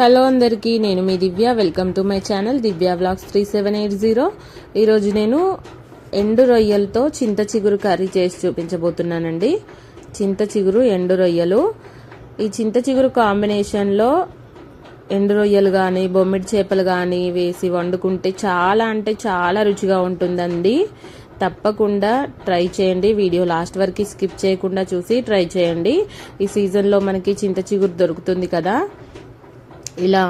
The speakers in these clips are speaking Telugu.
హలో అందరికీ నేను మీ Divya. Welcome to my channel Divya vlogs three seven eight zero. ఈరోజు నేను ఎండు రొయ్యలతో చింత చిగురు కర్రీ చేసి చూపించబోతున్నానండి. చింత చిగురు ఎండు రొయ్యలు. ఈ చింత చిగురు కాంబినేషన్లో ఎండు రొయ్యలు కానీ బొమ్మిడి చేపలు కానీ వేసి వండుకుంటే చాలా అంటే చాలా రుచిగా ఉంటుందండి. తప్పకుండా ట్రై చేయండి. వీడియో లాస్ట్ వరకు స్కిప్ చేయకుండా చూసి ట్రై చేయండి. ఈ సీజన్లో మనకి చింత చిగురు దొరుకుతుంది కదా. ఇలా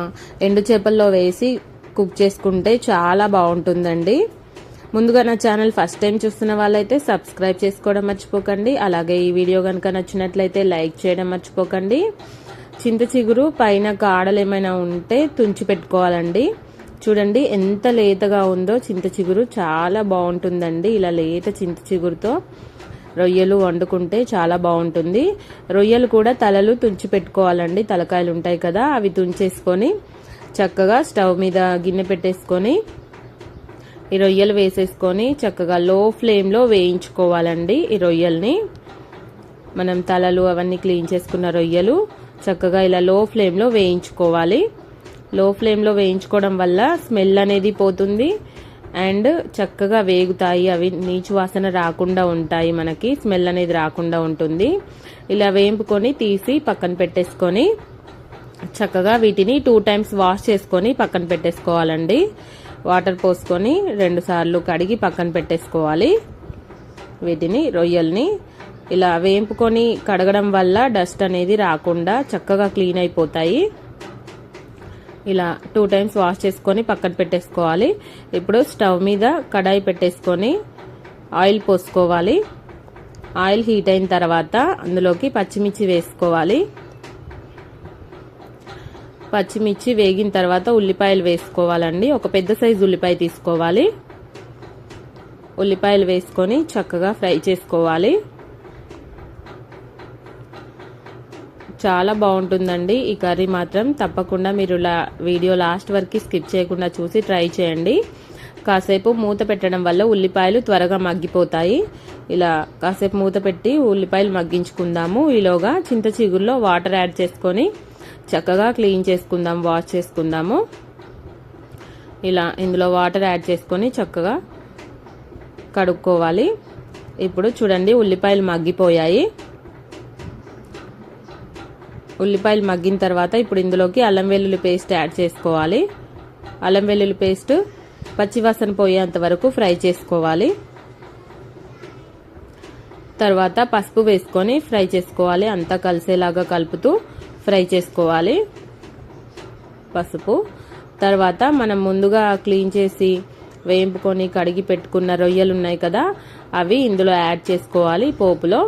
ఎండు చేపల్లో వేసి కుక్ చేసుకుంటే చాలా బాగుంటుందండి. ముందుగా నా ఛానల్ ఫస్ట్ టైం చూస్తున్న వాళ్ళైతే సబ్స్క్రైబ్ చేసుకోవడం మర్చిపోకండి. అలాగే ఈ వీడియో కనుక నచ్చినట్లయితే లైక్ చేయడం మర్చిపోకండి. చింత చిగురు పైన కాడలు ఏమైనా ఉంటే తుంచి పెట్టుకోవాలండి. చూడండి ఎంత లేతగా ఉందో చింత చిగురు. చాలా బాగుంటుందండి ఇలా లేత చింత చిగురుతో. రొయ్యలు వండుకుంటే చాలా బాగుంటుంది. రొయ్యలు కూడా తలలు తుంచి పెట్టుకోవాలండి. తలకాయలు ఉంటాయి కదా అవి తుంచేసుకొని చక్కగా స్టవ్ మీద గిన్నె పెట్టేసుకొని ఈ రొయ్యలు వేసేసుకొని చక్కగా లో ఫ్లేమ్లో వేయించుకోవాలండి ఈ రొయ్యల్ని. మనం తలలు అవన్నీ క్లీన్ చేసుకున్న రొయ్యలు చక్కగా ఇలా లో ఫ్లేమ్లో వేయించుకోవాలి. లో ఫ్లేమ్లో వేయించుకోవడం వల్ల స్మెల్ అనేది పోతుంది. అండ్ చక్కగా వేగుతాయి. అవి నీచు వాసన రాకుండా ఉంటాయి మనకి. స్మెల్ అనేది రాకుండా ఉంటుంది. ఇలా వేంపుకొని తీసి పక్కన పెట్టేసుకొని చక్కగా వీటిని టూ టైమ్స్ వాష్ చేసుకొని పక్కన పెట్టేసుకోవాలండి. వాటర్ పోసుకొని రెండు సార్లు కడిగి పక్కన పెట్టేసుకోవాలి. వీటిని రొయ్యల్ని ఇలా వేంపుకొని కడగడం వల్ల డస్ట్ అనేది రాకుండా చక్కగా క్లీన్ అయిపోతాయి. ఇలా టూ టైమ్స్ వాష్ చేసుకొని పక్కన పెట్టేసుకోవాలి. ఇప్పుడు స్టవ్ మీద కడాయి పెట్టేసుకొని ఆయిల్ పోసుకోవాలి. ఆయిల్ హీట్ అయిన తర్వాత అందులోకి పచ్చిమిర్చి వేసుకోవాలి. పచ్చిమిర్చి వేగిన తర్వాత ఉల్లిపాయలు వేసుకోవాలండి. ఒక పెద్ద సైజు ఉల్లిపాయ తీసుకోవాలి. ఉల్లిపాయలు వేసుకొని చక్కగా ఫ్రై చేసుకోవాలి. చాలా బాగుంటుందండి. ఈ కర్రీ మాత్రం తప్పకుండా మీరు లా వీడియో లాస్ట్ వరకు స్కిప్ చేయకుండా చూసి ట్రై చేయండి. కాసేపు మూత పెట్టడం వల్ల ఉల్లిపాయలు త్వరగా మగ్గిపోతాయి. ఇలా కాసేపు మూత పెట్టి ఉల్లిపాయలు మగ్గించుకుందాము. ఈలోగా చింత చిగురులో వాటర్ యాడ్ చేసుకొని చక్కగా క్లీన్ చేసుకుందాం వాష్ చేసుకుందాము. ఇలా ఇందులో వాటర్ యాడ్ చేసుకొని చక్కగా కడుక్కోవాలి. ఇప్పుడు చూడండి ఉల్లిపాయలు మగ్గిపోయాయి. ఉల్లిపాయలు మగ్గిన తర్వాత ఇప్పుడు ఇందులోకి అల్లం వెల్లుల్లి పేస్ట్ యాడ్ చేసుకోవాలి. అల్లం వెల్లుల్లి పేస్ట్ పచ్చివాసన పోయేంత వరకు ఫ్రై చేసుకోవాలి. తర్వాత పసుపు వేసుకొని ఫ్రై చేసుకోవాలి. అంతా కలిసేలాగా కలుపుతూ ఫ్రై చేసుకోవాలి. పసుపు. తర్వాత మనం ముందుగా క్లీన్ చేసి వేయింపుకొని కడిగి పెట్టుకున్న రొయ్యలు ఉన్నాయి కదా అవి ఇందులో యాడ్ చేసుకోవాలి పోపులో.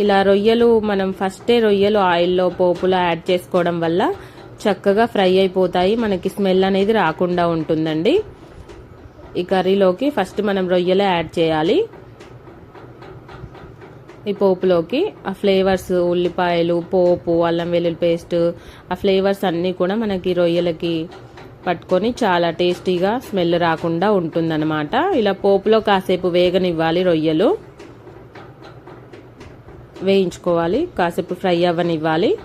ఇలా రొయ్యలు మనం ఫస్టే రొయ్యలు ఆయిల్లో పోపులో యాడ్ చేసుకోవడం వల్ల చక్కగా ఫ్రై అయిపోతాయి. మనకి స్మెల్ అనేది రాకుండా ఉంటుందండి. ఈ కర్రీలోకి ఫస్ట్ మనం రొయ్యలే యాడ్ చేయాలి. ఈ పోపులోకి ఆ ఫ్లేవర్స్ ఉల్లిపాయలు పోపు అల్లం వెల్లుల్లి పేస్ట్ ఆ ఫ్లేవర్స్ అన్నీ కూడా మనకి రొయ్యలకి పట్టుకొని చాలా టేస్టీగా స్మెల్ రాకుండా ఉంటుందన్నమాట. ఇలా పోపులో కాసేపు వేగనివ్వాలి రొయ్యలు. వేయించుకోవాలి. కాసేపు ఫ్రై అవ్వనివ్వాలి.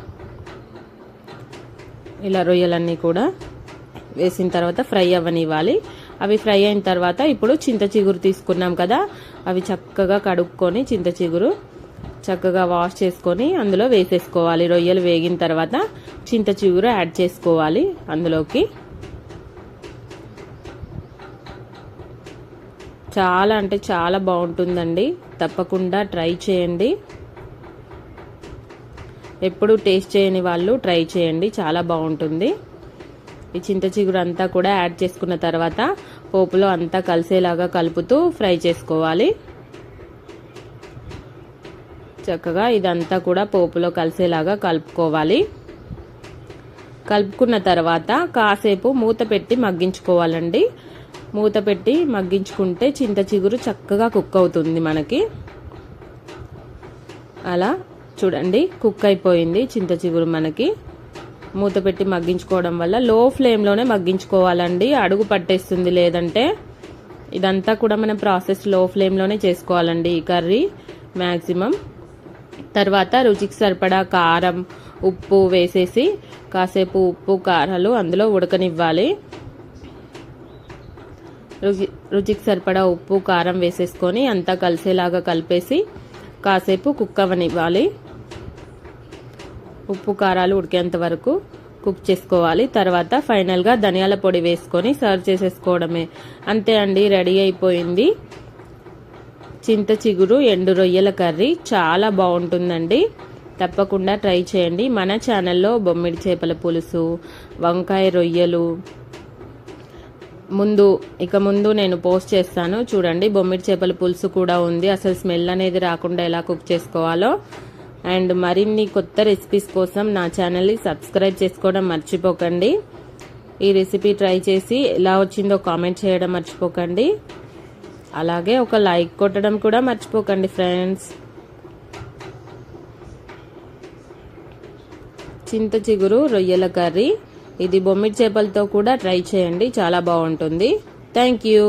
ఇలా రొయ్యలన్నీ కూడా వేసిన తర్వాత ఫ్రై అవ్వనివ్వాలి. అవి ఫ్రై అయిన తర్వాత ఇప్పుడు చింత చిగురు తీసుకున్నాం కదా అవి చక్కగా కడుక్కొని చింత చిగురు చక్కగా వాష్ చేసుకొని అందులో వేసేసుకోవాలి. రొయ్యలు వేగిన తర్వాత చింత చిగురు యాడ్ చేసుకోవాలి అందులోకి. చాలా అంటే చాలా బాగుంటుందండి. తప్పకుండా ట్రై చేయండి. ఎప్పుడు టేస్ట్ చేయని వాళ్ళు ట్రై చేయండి చాలా బాగుంటుంది. ఈ చింత చిగురు అంతా కూడా యాడ్ చేసుకున్న తర్వాత పోపులో అంతా కలిసేలాగా కలుపుతూ ఫ్రై చేసుకోవాలి. చక్కగా ఇదంతా కూడా పోపులో కలిసేలాగా కలుపుకోవాలి. కలుపుకున్న తర్వాత కాసేపు మూత పెట్టి మగ్గించుకోవాలండి. మూత పెట్టి మగ్గించుకుంటే చింత చిగురు చక్కగా కుక్ అవుతుంది మనకి. అలా చూడండి కుక్ అయిపోయింది చింత చిగురు మనకి. మూత పెట్టి మగ్గించుకోవడం వల్ల లో ఫ్లేమ్లోనే మగ్గించుకోవాలండి. అడుగు పట్టేస్తుంది లేదంటే ఇదంతా కూడా మన ప్రాసెస్లో ఫ్లేమ్లోనే చేసుకోవాలండి ఈ కర్రీ మ్యాక్సిమం తర్వాత రుచికి సరిపడా కారం ఉప్పు వేసేసి కాసేపు ఉప్పు కారాలు అందులో ఉడకనివ్వాలి. రుచి రుచికి సరిపడా ఉప్పు కారం వేసేసుకొని అంతా కలిసేలాగా కలిపేసి కాసేపు కుక్ అవ్వనివ్వాలి. ఉప్పు కారాలు ఉడికేంత వరకు కుక్ చేసుకోవాలి. తర్వాత ఫైనల్గా ధనియాల పొడి వేసుకొని సర్వ్ చేసేసుకోవడమే. అంతే అండి రెడీ అయిపోయింది. చింత చిగురు ఎండు రొయ్యల కర్రీ చాలా బాగుంటుందండి. తప్పకుండా ట్రై చేయండి. మన ఛానల్లో బొమ్మిడి చేపల పులుసు వంకాయ రొయ్యలు. ముందు ఇక ముందు నేను పోస్ట్ చేస్తాను. చూడండి బొమ్మిడి చేపల పులుసు కూడా ఉంది. అసలు స్మెల్ అనేది రాకుండా ఎలా కుక్ చేసుకోవాలో. అండ్ మరిన్ని కొత్త రెసిపీస్ కోసం నా ఛానల్ని సబ్స్క్రైబ్ చేసుకోవడం మర్చిపోకండి. ఈ రెసిపీ ట్రై చేసి ఎలా వచ్చిందో కామెంట్ చేయడం మర్చిపోకండి. అలాగే ఒక లైక్ కొట్టడం కూడా మర్చిపోకండి ఫ్రెండ్స్ చింత చిగురు రొయ్యల కర్రీ. ఇది బొమ్మిడి చేపలతో కూడా ట్రై చేయండి. చాలా బాగుంటుంది. Thank you